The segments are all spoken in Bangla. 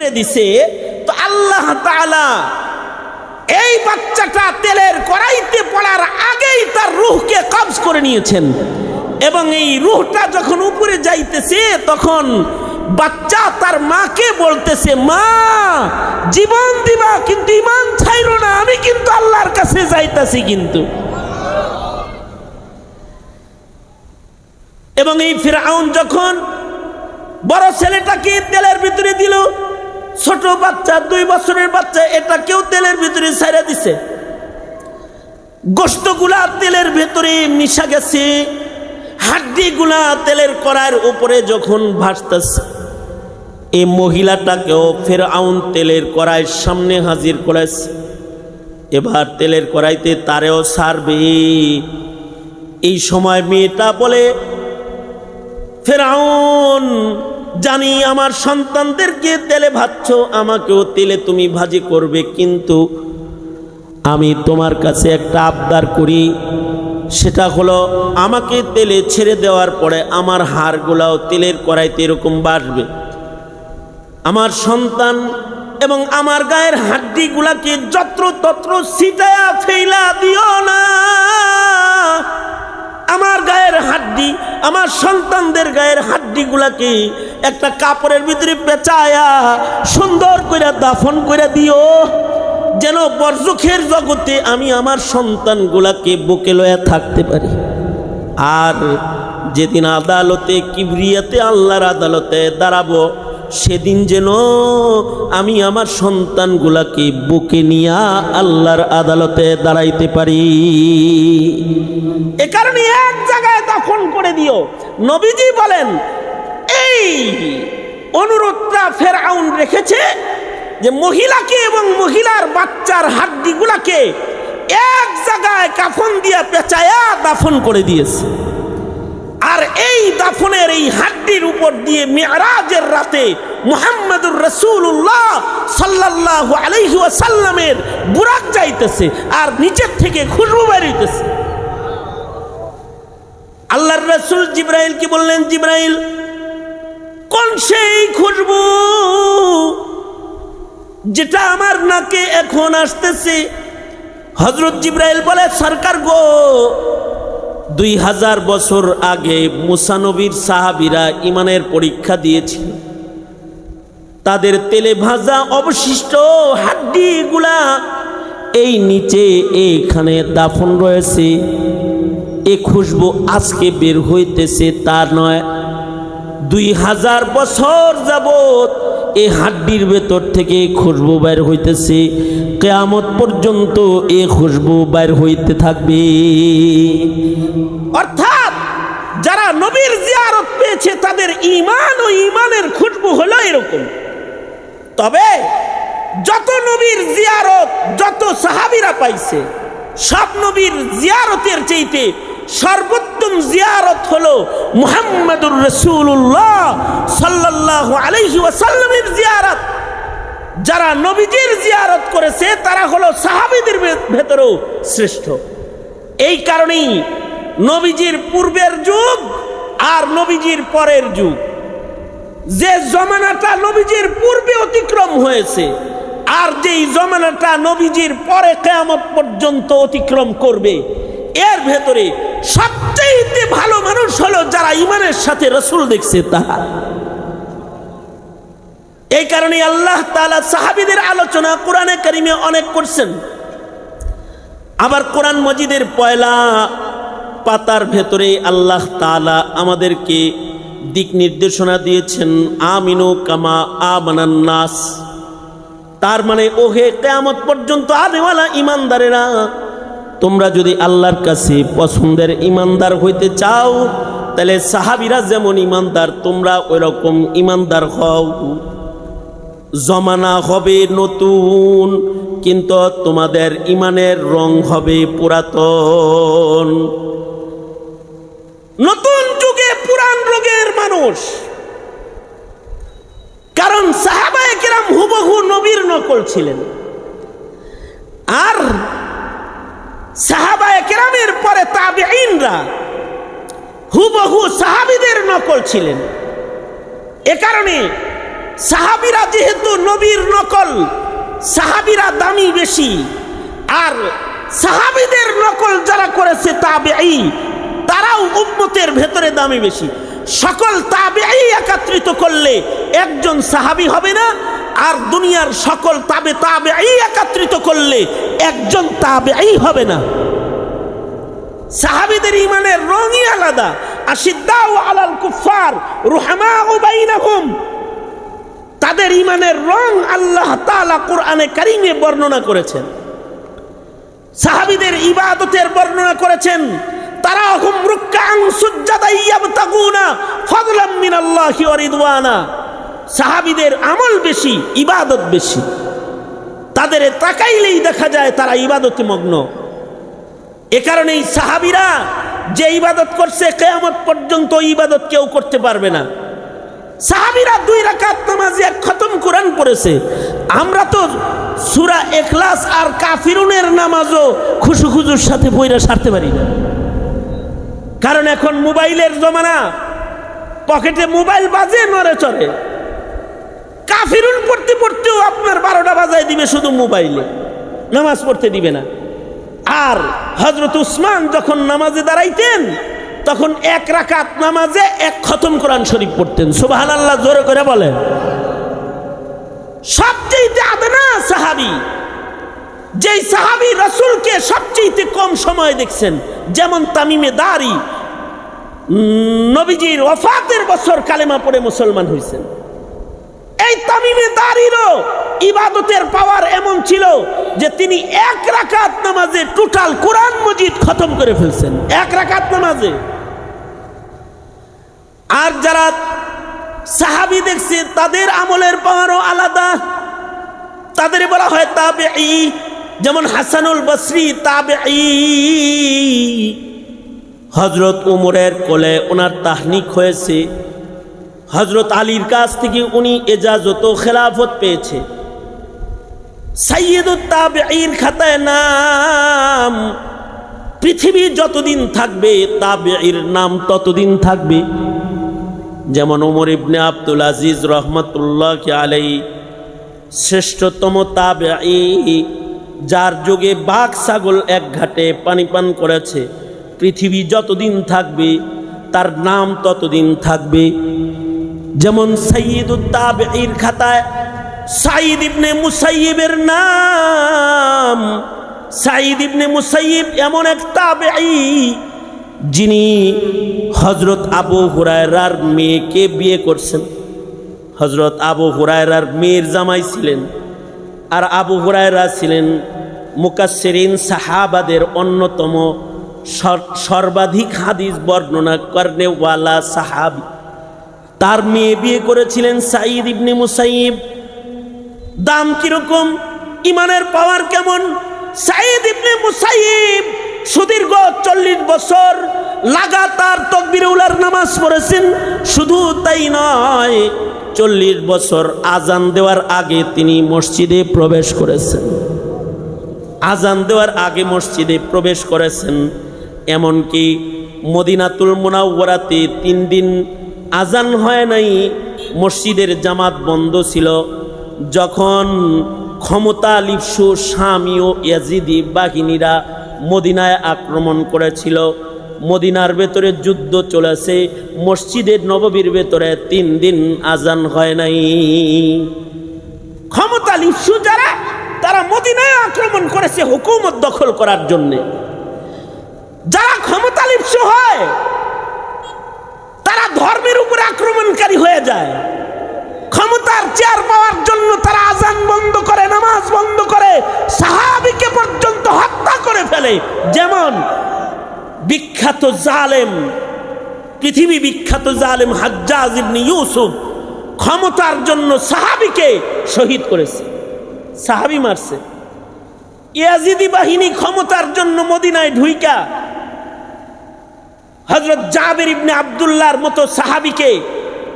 দিছে, তো আল্লাহ এই বাচ্চাটা তেলের কড়াইতে পড়ার আগেই তার রুহকে কবজ করে নিয়েছেন। এবং এই রুহটা যখন উপরে যাইতেছে, তখন বাচ্চা তার মাকে বলতেছে, মা, জীবন দিবা, কিন্তু ইমান ছাইরো না, আমি কিন্তু আল্লাহর কাছে যাইতাছি কিন্তু। এবং এই ফিরাউন যখন বড় ছেলেটাকে তেলের ভিতরে দিল ছোট বাচ্চা, দুই বছরের বাচ্চা, এটা কেউ তেলের ভিতরে ছেড়ে দিছে। গোস্তগুলা তেলের ভেতরে মিশা গেছে, হাড্ডিগুলা তেলের কড়াইয়ের উপরে যখন ভাসতেছে এই মহিলাটাকেও ফের আউন তেলের কড়াইয়ের সামনে হাজির করেছে। এবার তেলের কড়াইতে তারেও সারবে এই সময় মেয়েটা বলে, ফেরাউন জানি আমার সন্তানদেরকে তেলে ভাজছ, আমাকেও তেলে তুমি ভাজি করবে, কিন্তু আমি তোমার কাছে একটা আবদার করি, সেটা হলো আমাকে তেলে ছেড়ে দেওয়ার পরে আমার হাড়গুলাও তেলের কড়াইতে এরকম বাসবে। আমার সন্তান এবং আমার গায়ের হাড্ডিগুলাকে যত্র তত্র ছিটায়া ফেলা দিও না। আমার গায়ের হাড্ডি, আমার সন্তানদের গায়ের হাড্ডিগুলাকে একটা কাপড়ের ভিতরে পেঁচায়া সুন্দর করে দাফন করে দিও। যেন বর্জখের জগতে আমি আমার সন্তানগুলাকে বুকে লয়া থাকতে পারি। আর যেদিন আদালতে, কিবরিয়াতে, আল্লাহর আদালতে দাঁড়াবো, সেদিন যেন আমি আমার সন্তানগুলাকে বুকে নিয়া আল্লাহর আদালতে দাঁড়াইতে পারি। এ কারণে এক জায়গায় দাফন করে দিও। নবীজি বলেন অনুরোধটা ফেরাউন রেখেছে যে মহিলাকে এবং মহিলার বাচ্চার হাড্ডিগুলাকে এক জায়গায় কাফন দিয়া পেঁচায়া দাফন করে দিয়েছে। আর এই দাফনের এই হাড্ডির উপর দিয়ে মেয়ারাজের রাতে মুহাম্মদুর রসুল্লাহ সাল্লাহ আলহি ওয়াসাল্লামের বুরাক যাইতেছে আর নিচের থেকে খুশবু বেরিয়েছে আল্লাহর রসুল জিব্রাইল কি বললেন, জিব্রাইল কোন সেই খুশবু যেটা আমার নাকে এখন আসতেছে। হজরত জিব্রাইল বলে, সরকার গো, দুই হাজার বছর আগে মুসানবীর সাহাবিরা ইমানের পরীক্ষা দিয়েছিল। তাদের তেলে ভাজা অবশিষ্ট হাড্ডিগুলা এই নিচে এইখানে দাফন রয়েছে। এ খুশবু আজকে বের হইতেছে, তা নয় দুই হাজার বছর যাবত এই হাড্ডির ভেতর থেকে খুশবু বাইর হইতেছে। কেয়ামত পর্যন্ত এ খুশবু বাইর হইতে থাকবে। অর্থাৎ যারা নবীর জিয়ারত পেয়েছে, তাদের ইমান ও ইমানের খুশবু হলো এরকম। তবে যত নবীর জিয়ারত, যত সাহাবিরা পাইছে, সব নবীর জিয়ারতের চাইতে সর্বোত্তম জিয়ারত হলো মুহাম্মদুর রসুল্লাহ সাল্লাহ আলহি ওয়াসাল্লামের জিয়ারত। যারা নবীজির জিয়ারত করেছে, তারা হলো সাহাবিদের ভেতরেও শ্রেষ্ঠ। এই কারণেই নবীজির পূর্বের যুগ আর নবীজির পরের যুগ। যে জমানাটা নবীজির পূর্বে অতিক্রম হয়েছে, আর যেই জমানাটা নবীজির পরে কেয়ামত পর্যন্ত অতিক্রম করবে এর ভেতরে সবচেয়ে ভালো মানুষ হলো যারা ইমানের সাথে রসুল দেখছে তাহা। এই কারণে আল্লাহ তালা সাহাবিদের আলোচনা কোরআনে কারিমে অনেক করছেন। আবার কোরআন মজিদের পয়লা পাতার ভেতরে আল্লাহ তালা আমাদেরকে দিক নির্দেশনা দিয়েছেন, আমিনু কামা আমানান্নাস তার মানে ওহে কেয়ামত পর্যন্ত আদেওয়ালা ইমানদারেরা তোমরা যদি আল্লাহর কাছে পছন্দের ইমানদার হইতে চাও, তাহলে সাহাবিরা যেমন ইমানদার, তোমরা ওই রকম ইমানদার হও। জমানা হবে নতুন, কিন্তু তোমাদের ইমানের রং হবে পুরাতন। নতুন যুগে পুরান রোগের মানুষ। কারণ সাহাবায় কেরাম হুবহু নবীর নকল ছিলেন। আর সাহাবায়ে কেরামের পরে তাবেঈনরা হুবহু সাহাবিদের নকল ছিলেন। এ কারণে সাহাবিরা যেহেতু নবীর নকল, সাহাবিরা দামি বেশি, আর সাহাবিদের নকল যারা করেছে তাবে তারাও উম্মতের ভেতরে দামি বেশি। সকল তাবেঈ একত্রিত করলে একজন সাহাবি হবে না, আর দুনিয়ার সকল তাবে তাবেঈ একত্রিত করলে একজন তাবেঈ হবে না। সাহাবিদের ইমানের রঙই আলাদা। আশিদ্দাউ আলাল কুফার রুহামাউ বাইনাহুম। তাদের ইমানের রং আল্লাহ তাআলা কোরআনে কারিমে বর্ণনা করেছেন। সাহাবিদের ইবাদতের বর্ণনা করেছেন তারা হুম রুক্কাং সুজ্জাদা ইয়াবতাগুনা ফাদলাম মিনাল্লাহি ওয়া রিদওয়ানা। সাহাবিদের আমল বেশি, ইবাদত বেশি। তাদের তাকাইলেই দেখা যায় তারা ইবাদতে মগ্ন। এ কারণেই সাহাবিরা যে ইবাদত করছে কেয়ামত পর্যন্ত ইবাদত কেউ করতে পারবে না। সাহাবিরা দুই রাকাত নামাজে এক খতম কোরআন পড়েছে। আমরা তো সুরা এখলাস আর কাফিরুনের নামাজও খুশু খুশুর সাথে বইরা সারতে পারি না। কারণ এখন মোবাইলের জমানা। পকেটে মোবাইল বাজে নড়ে চড়ে। কাফিরুন পড়তে পড়তেও আপনার বারোটা বাজায় দিবে শুধু মোবাইলে। নামাজ পড়তে দিবে না। আর হজরত উসমান যখন নামাজে দাঁড়াইতেন, তখন এক রাকাত নামাজে এক খতম কোরআন শরীফ পড়তেন। সুবাহান আল্লাহ জোরে করে বলেন। সবচেয়ে আদনা সাহাবি যেই সাহাবি রসুলকে সবচেয়ে কম সময় দেখছেন, যেমন তামিমে দাঁড়ি নবীজির ওফাতের বছর কালেমা পড়ে মুসলমান হয়েছেন এই তামিমে দাঁড়িরও ইবাদতের পাওয়ার এমন ছিল যে তিনি এক রাকাত নামাজে টোটাল কোরআন মজিদ খতম করে ফেলছেন। এক রাকাত নামাজে। আর যারা সাহাবি দেখছে, তাদের আমলের পাওয়ারও আলাদা। তাদের বলা হয় তাবে যেমন হাসানুল বসরি তাবে হজরত উমরের কোলে ওনার তাহনিক হয়েছে। হজরত আলীর কাছ থেকে উনি এজাজত খেলাফত পেয়েছে। সাইয়দুত তাবেঈর খাতায় নাম। পৃথিবী যতদিন থাকবে তাবেঈর নাম ততদিন থাকবে। যেমন ওমর ইবনে আব্দুল আজিজ রহমতুল্লাহ আলাই শ্রেষ্ঠতম তাবেঈ। যার যুগে বাঘ ছাগল এক ঘাটে পানি পান করেছে। পৃথিবী যতদিন থাকবে, তার নাম ততদিন থাকবে। যেমন সৈয়দুত্তাবের খাতায় সাইদ ইবনে মুসাইবের নাম। সাইদ ইবনে মুসাইব এমন এক তাবেঈ, যিনি হজরত আবু হুরায়রার মেয়েকে বিয়ে করছেন। হজরত আবু হুরায়রার মেয়ের জামাই ছিলেন। আর আবু হুরায়রা ছিলেন মুকাসসিরিন সাহাবাদের অন্যতম সর- সর্বাধিক হাদিস বর্ণনা করনেওয়ালা সাহাবি। তার মেয়ে বিয়ে করেছিলেন সাঈদ ইবনে মুসাইব দাম কীরকম? ইমানের পাওয়ার কেমন? সাঈদ ইবনে মুসাইব সুদীর্ঘ চল্লিশ বছর লাগাতার তকবির উলার নামাজ পড়েছেন। শুধু তাই নয় চল্লিশ বছর আজান দেওয়ার আগে তিনি মসজিদে প্রবেশ করেছেন। আজান দেওয়ার আগে মসজিদে প্রবেশ করেছেন, এমনকি মদিনাতুল মোনাওয়ারাতে তিন দিন আজান হয় নাই, মসজিদের জামাত বন্ধ ছিল। যখন ক্ষমতা লিপসু স্বামী ও ইয়াজিদি বাহিনীরা মদিনায় আক্রমণ করেছিল মদিনার ভেতরে যুদ্ধ চলেছে মসজিদের নববীর ভেতরে তিন দিন আজান হয় নাই। ক্ষমতা লিপসু যারা, তারা মদিনায় আক্রমণ করেছে হুকুমত দখল করার জন্য। যারা ক্ষমতা লিপসু হয়, তারা ধর্মের উপরে আক্রমণকারী হয়ে যায়। ক্ষমতার চেয়ার পাওয়ার জন্য তারা আজান বন্ধ করে, নামাজ বন্ধ করে, সাহাবিকে পর্যন্ত হত্যা করে ফেলে। যেমন বিখ্যাত জালেম, পৃথিবী বিখ্যাত জালেম হাজ্জাজ ইবনে ইউসুফ ক্ষমতার জন্য সাহাবিকে শহীদ করেছে। সাহাবি মারছে। ইয়াজিদি বাহিনী ক্ষমতার জন্য মদিনায় ঢুইকা হজরত জাবের ইবনে আবদুল্লাহর মতো সাহাবিকে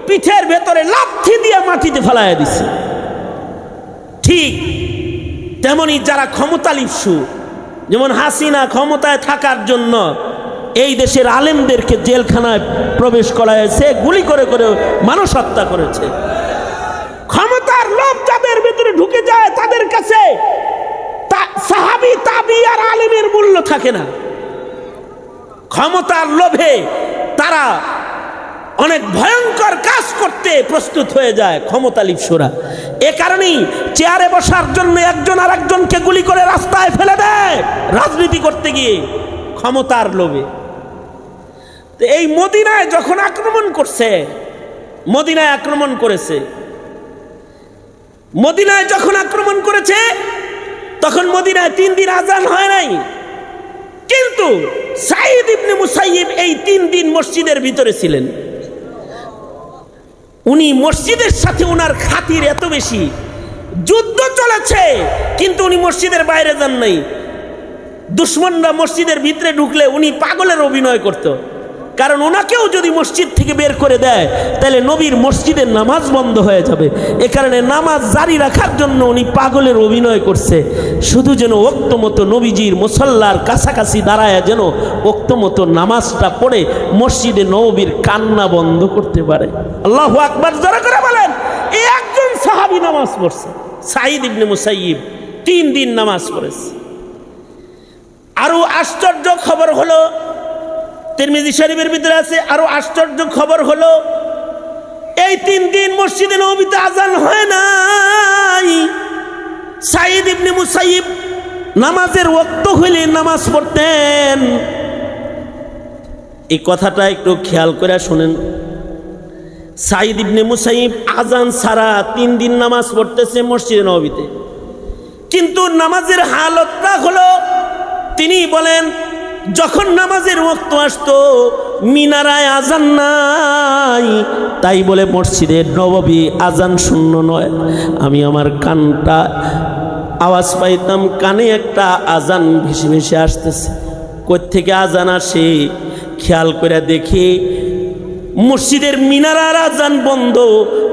পিঠের ভেতরে লাথি দিয়ে মাটিতে ফেলাইয়া দিছে। ঠিক তেমনি যারা ক্ষমতা লিপসু যেমন হাসিনা ক্ষমতায় থাকার জন্য এই দেশের আলেমদেরকে জেলখানায় প্রবেশ করায় সে গুলি করে করে মানুষ হত্যা করেছে। ক্ষমতার লোভ যাদের ভিতরে ঢুকে যায় তাদের কাছে সাহাবি, তাবি আর আলেমের মূল্য থাকে না। ক্ষমতার লোভে তারা অনেক ভয়ঙ্কর কাজ করতে প্রস্তুত হয়ে যায় ক্ষমতা লিপসোরা এ কারণেই চেয়ারে বসার জন্য একজন আর একজনকে গুলি করে রাস্তায় ফেলে দেয় রাজনীতি করতে গিয়ে ক্ষমতার লোভে। এই মদিনায় যখন আক্রমণ করছে, মদিনায় আক্রমণ করেছে, মদিনায় যখন আক্রমণ করেছে, তখন মদিনায় তিন দিন আজান হয় নাই। কিন্তু সাইদ ইবনে মুসাইব এই তিন দিন মসজিদের ভিতরে ছিলেন। উনি মসজিদের সাথে ওনার খাতির এত বেশি। যুদ্ধ চলেছে, কিন্তু উনি মসজিদের বাইরে যান নাই। দুশ্মনরা মসজিদের ভিতরে ঢুকলে উনি পাগলের অভিনয় করত। কারণ ওনাকেও যদি মসজিদ থেকে বের করে দেয়, তাহলে নবীর মসজিদের নামাজ বন্ধ হয়ে যাবে। এ কারণে নামাজ জারি রাখার জন্য উনি পাগলের অভিনয় করছে। শুধু যেন মতো নবীজির মুসল্লার কাছাকাছি দাঁড়ায় যেন মতো নামাজটা পড়ে মসজিদে নবীর কান্না বন্ধ করতে পারে। আল্লাহ আকবার যারা করে বলেন এই একজন সাহাবি নামাজ পড়ছে। সাইদ ইবনে মুসাইব তিন দিন নামাজ পড়েছে। আরও আশ্চর্য খবর হলো তিরমিজি শরীফের ভিতরে আছে, আরও আশ্চর্য খবর হলো, এই তিন দিন মসজিদে নবীতে আজান হয় নাই। সাইদ ইবনে মুসাইব নামাজের ওক্ত হইলে নামাজ পড়তেন। এই কথাটা একটু খেয়াল করে শুনেন। সাইদ ইবনে মুসাইব আজান ছাড়া তিন দিন নামাজ পড়তেছে মসজিদে নবীতে। কিন্তু নামাজের হালতটা হলো, তিনি বলেন যখন নামাজের ওক্ত আসত, মিনারায় আজান নাই। তাই বলে মসজিদের নববী আজান শূন্য নয়। আমি আমার কানটা আওয়াজ পাইতাম, কানে একটা আজান ভেসে ভেসে আসতেছে। কোথেকে আজান আসে? খেয়াল করে দেখি মসজিদের মিনারার আজান বন্ধ।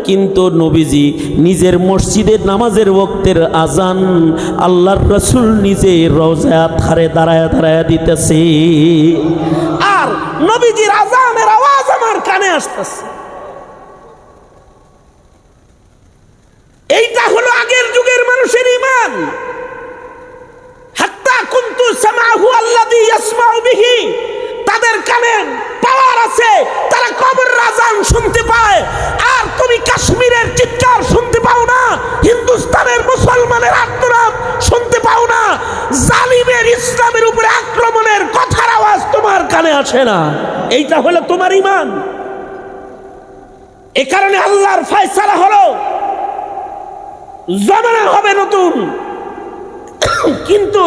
কিন্তু নবীজি নিজের মসজিদের নামাজের বক্তের আজান আল্লাহর রসুল নিজে রোজা থারে দাঁড়ায় দাঁড়ায় দিতেছে। আর নবীজির আজানের আওয়াজ আমার কানে আসতেছে এইটা হলো আগের যুগের মানুষের ইমান হাত্তা কুন্তু সামাহু আল্লাযী ইয়াসমাউ বিহি তাদের কানে পাওয়ার আছে তারা কবর রাজান শুনতে পায় আর তুমি কাশ্মীরের চিৎকার শুনতে পাও না হিন্দুস্তানের মুসলমানের আত্মরাম শুনতে পাও না জালিমের ইসলামের উপরে আক্রমণের কথার আওয়াজ তোমার কানে আসে না, এইটা হলো তোমার ইমান এ কারণে আল্লাহর ফয়সালা হলো, জমানা হবে নতুন। কিন্তু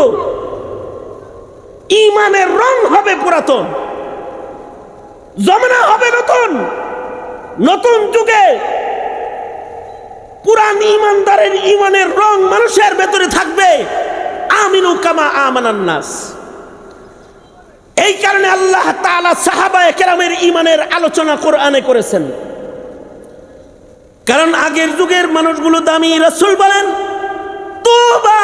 ইমানের রং হবে পুরাতন। জমানা হবে নতুন। নতুন যুগে পুরান ইমানদারের ইমানের রং মানুষের ভেতরে থাকবে। আমিনু কামা আমানান্নাস কারণে আল্লাহ তাআলা সাহাবা কেরামের ইমানের আলোচনা কোরআনে করেছেন। কারণ আগের যুগের মানুষগুলো দামি রসুল বলেন, তুবা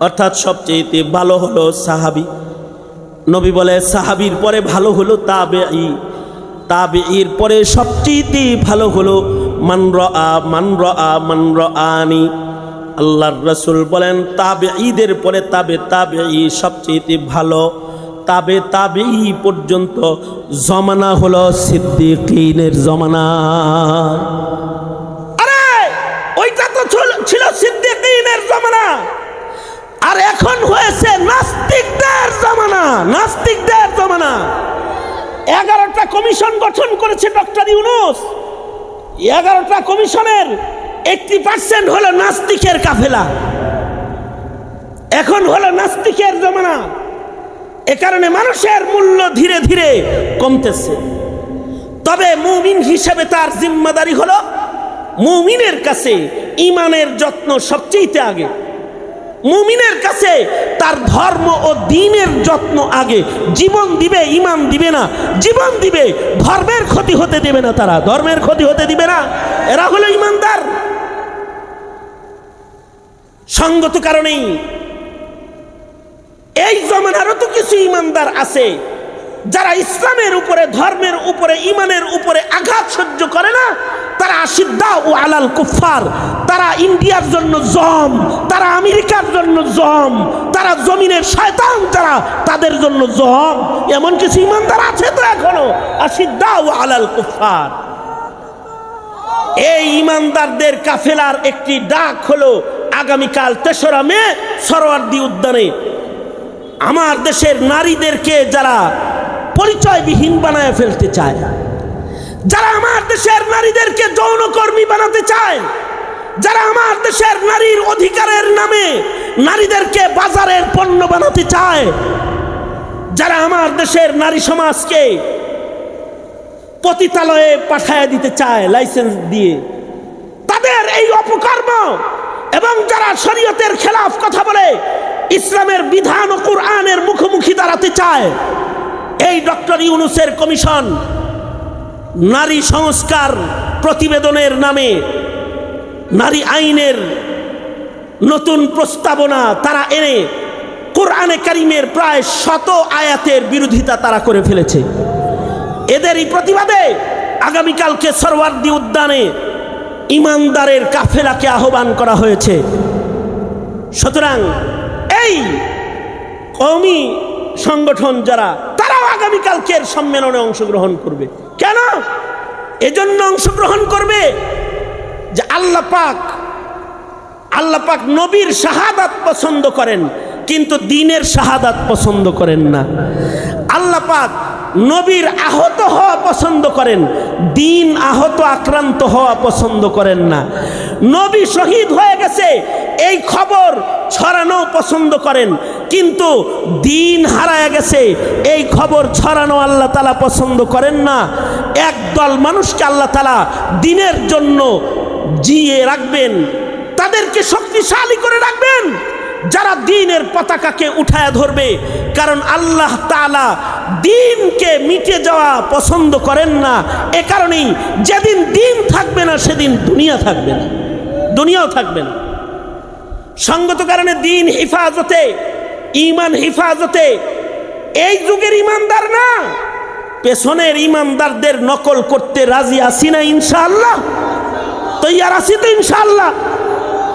অর্থাৎ সবচেয়ে ভালো হলো সাহাবি। নবী বলে, সাহাবির পরে ভালো হলো তাবেঈ, তাবেঈর পরে সবচেয়ে ভালো হলো মান রাআ মান রাআ, মান রাআনি। আল্লাহর রসুল বলেন তাবে ঈদের পরে তাবে তাবে ই সবচেয়ে ভালো। তাবে তাবে ই পর্যন্ত জমানা হলো সিদ্দিকিনের জমানা। আরে, ওইটা তো ছিল- ছিল সিদ্দিকিনের জমানা। আর এখন হয়েছে নাস্তিকদের জমানা নাস্তিকদের জমানা। এগারোটা কমিশন গঠন করেছে ডক্টর ইউনুস। এগারোটা কমিশনের এইটটি পার্সেন্ট হলো নাস্তিকের কাফেলা। এখন হলো নাস্তিকের জমানা। এ কারণে মানুষের মূল্য ধীরে ধীরে কমতেছে। তবে মুমিন হিসেবে তার জিম্মাদারি হলো মুমিনের কাছে ইমানের যত্ন সবচেয়ে আগে। মুমিনের কাছে তার ধর্ম ও দিনের যত্ন আগে। জীবন দিবে, ইমান দিবে না। জীবন দিবে, ধর্মের ক্ষতি হতে দেবে না তারা। ধর্মের ক্ষতি হতে দিবে না। এরা হলো ইমানদার। সঙ্গত কারণেই এই জমানারও তো কিছু ইমানদার আছে। যারা ইসলামের উপরে, ধর্মের উপরে, ইমানের উপরে আঘাত সহ্য করে না, তারা আসিদ্দা ও আলাল কুফার তারা ইন্ডিয়ার জন্য জম, তারা আমেরিকার জন্য জম, তারা জমিনের শয়তান তারা তাদের জন্য জম। এমন কিছু ইমানদার আছে তো এখনও? আসিদ্দা ও আলাল কুফার এই ইমানদারদের কাফেলার একটি ডাক হলো আগামীকাল তেসরা মে সরোয়ার্দি উদ্যানে। আমার দেশের নারীদেরকে যারা পরিচয়বিহীন বানায় ফেলতে চায়। যারা আমার দেশের নারীদেরকে যৌনকর্মী বানাতে চায়, যারা আমার দেশের নারীর অধিকারের নামে নারীদেরকে বাজারের পণ্য বানাতে চায়, যারা আমার দেশের নারী সমাজকে পতিতালয়ে পাঠায় দিতে চায় লাইসেন্স দিয়ে, তাদের এই অপকর্ম এবং যারা শরীয়তের খেলাফ কথা বলে, ইসলামের বিধান ও কোরআনের মুখোমুখি দাঁড়াতে চায় এই ডক্টর ইউনুসের কমিশন নারী সংস্কার প্রতিবেদনের নামে, নারী আইনের নতুন প্রস্তাবনা তারা এনে কোরআনে কারিমের প্রায় শত আয়াতের বিরোধিতা তারা করে ফেলেছে। এদেরই প্রতিবাদে আগামীকালকে সরওয়ার্দি উদ্যানে ইমানদারের কাফেলাকে আহ্বান করা হয়েছে। সুতরাং এই কওমি সংগঠন যারা আগামীকালকের সম্মেলনে অংশগ্রহণ করবে। কেন? এজন্য অংশগ্রহণ করবে যে আল্লাহ পাক আল্লাহ পাক নবীর শাহাদাত পছন্দ করেন, কিন্তু দিনের শাহাদাত পছন্দ করেন না। আল্লাহ পাক নবীর আহত হওয়া পছন্দ করেন, দিন আহত আক্রান্ত হওয়া পছন্দ করেন না। নবী শহীদ হয়ে গেছে, এই খবর ছড়ানো পছন্দ করেন কিন্তু দিন হারায় গেছে। এই খবর ছড়ানো আল্লাহ তালা পছন্দ করেন না। একদল মানুষকে আল্লাহ তালা দিনের জন্য জিয়ে রাখবেন। তাদেরকে শক্তিশালী করে রাখবেন। যারা দিনের পতাকাকে উঠায় ধরবে। কারণ আল্লাহ তালা দিনকে মিটে যাওয়া পছন্দ করেন না। এ কারণেই যেদিন দিন থাকবে না, সেদিন দুনিয়া থাকবে না। দুনিয়াও থাকবে না। সঙ্গত কারণে দিন হিফাজতে ইমান হেফাজতে, এই যুগের ইমানদার না। পেছনের ইমানদারদের নকল করতে রাজি আছি না ইনশাআল্লাহ। তৈয়ার আছি তো ইনশাআল্লাহ।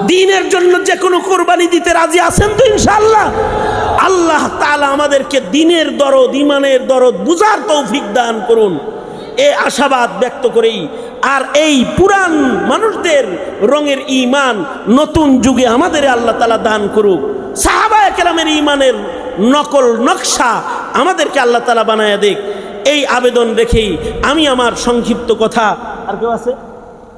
দিনের জন্য যে কোনো কোরবানি দিতে রাজি আছেন তো ইনশাআল্লাহ। আল্লাহ তালা আমাদেরকে দিনের দরদ, ইমানের দরদ বুঝার তৌফিক দান করুন। এ আশাবাদ ব্যক্ত করেই আর এই পুরান মানুষদের রঙের ইমান নতুন যুগে আমাদের আল্লাহ তালা দান করুক। সাহাবায় কেরামের ইমানের নকল নকশা আমাদেরকে আল্লাহ তালা বানায় দেখ এই আবেদন রেখেই আমি আমার সংক্ষিপ্ত কথা আর কেউ আছে?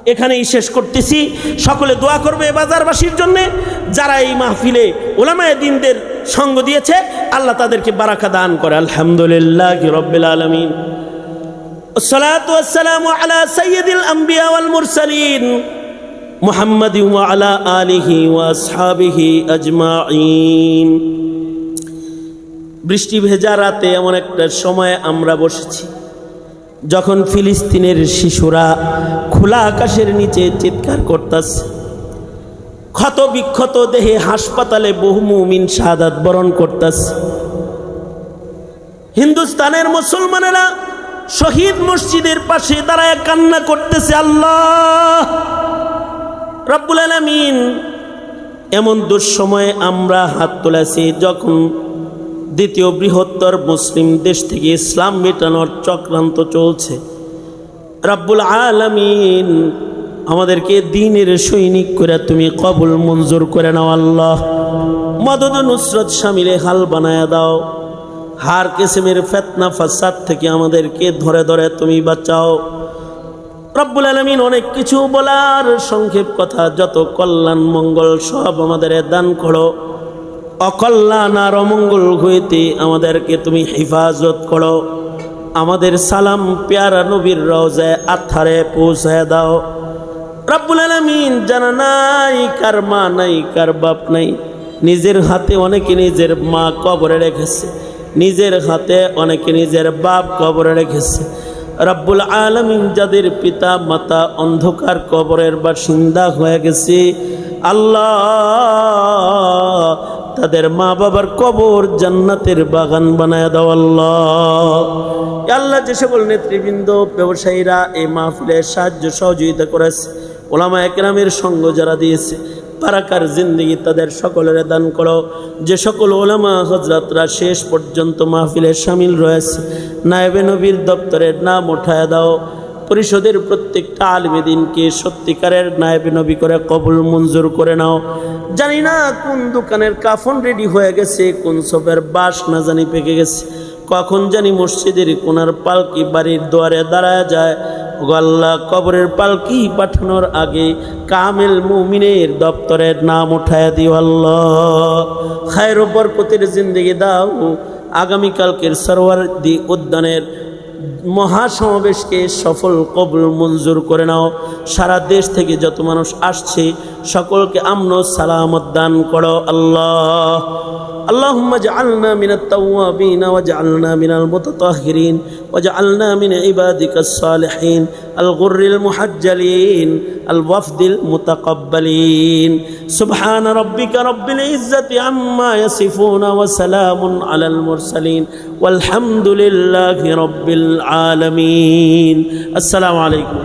এখানেই শেষ করতেছি। সকলে দোয়া করবে বাজারবাসীর জন্যে। যারা এই মাহফিলে ওলামায় দিনদের সঙ্গ দিয়েছে, আল্লাহ তাদেরকে বারাকা দান করে। আলহামদুলিল্লাহ রব্বিল আলমিন। الصلاة والسلام على سيد الأنبياء والمرسلين محمد وعلى آله وأصحابه أجمعين বৃষ্টি ভেজা রাতে এমন একটা সময় আমরা বসেছি যখন ফিলিস্তিনের শিশুরা খোলা আকাশের নিচে চিৎকার করতেছে ক্ষত বিক্ষত দেহে হাসপাতালে বহু মুমিন শাহাদাত বরণ করতেছে হিন্দুস্তানের মুসলমানেরা শহীদ মসজিদের পাশে দাঁড়ায় কান্না করতেছে আল্লাহ। রব্বুল আলমিন এমন দুঃসময়ে আমরা হাত তুলেছি যখন দ্বিতীয় বৃহত্তর মুসলিম দেশ থেকে ইসলাম মেটানোর চক্রান্ত চলছে। রাব্বুল আলমিন আমাদেরকে দিনের সৈনিক করে তুমি কবুল মঞ্জুর করে নাও আল্লাহ। মদদ নুসরত শামিলে হাল বানায় দাও। হার কেসেমের ফেতনা, ফাসাদ থেকে আমাদেরকে ধরে ধরে তুমি বাঁচাও। রব্বুল আলমিন অনেক কিছু বলার সংক্ষেপ কথা, যত কল্যাণ, মঙ্গল সব আমাদের দান করো। অকল্যাণ আর অমঙ্গল হইতে আমাদেরকে তুমি হেফাজত করো। আমাদের সালাম পেয়ারা নবীর রওজায় আথারে পৌঁছায় দাও। রব্বুল আলমিন জানা নাই কার মা নাই, কার বাপ নাই। নিজের হাতে অনেকে নিজের মা কবরে রেখেছে। নিজের হাতে অনেকে নিজের বাপ কবরে রেখেছে। রব্বুল আলমিন যাদের পিতা, মাতা অন্ধকার কবরের বাসিন্দা হয়ে গেছে, আল্লাহ তাদের মা বাবার কবর জান্নাতের বাগান বানায় দাও, আল্লাহ। আল্লাহ যে সকল নেতৃবৃন্দ, ব্যবসায়ীরা এই মাহফিলের সাহায্য সহযোগিতা করেছে ওলামা একরামের সঙ্গ যারা দিয়েছে বারাকার জিন্দিগি তাদের সকলের দান করো। যে সকল ওলামা হজরতরা শেষ পর্যন্ত মাহফিলে সামিল রয়েছে, নায়েবে নবীর দপ্তরের নাম উঠায় দাও। পরিষদের প্রত্যেকটা আলমেদিনকে সত্যিকারের নায়েবে নবী করে কবুল মঞ্জুর করে নাও। জানি না কোন দোকানের কাফন রেডি হয়ে গেছে, কোন সবের বাস না জানি পেকে গেছে। কখন জানি মসজিদের কোনার পালকি বাড়ির দুয়ারে দাঁড়ায় যায়। ওগো আল্লাহ কবরের পালকি পাঠানোর আগে কামেল মুমিনের দপ্তরের নাম উঠায় দিও আল্লাহ। খায়ের বরকতের জিন্দগি দাও। আগামীকালকের সরোয়ার দি উদ্যানের মহাসমাবেশকে সফল কবুল মঞ্জুর করে নাও। সারা দেশ থেকে যত মানুষ আসছে, সকলকে আমন সালামত দান করো আল্লাহ। اللهم اجعلنا من التوابين واجعلنا من المتطهرين واجعلنا من عبادك الصالحين الغر المحجلين الوفد المتقبلين سبحان ربك رب العزة عما يصفون وسلام على المرسلين والحمد لله رب العالمين السلام عليكم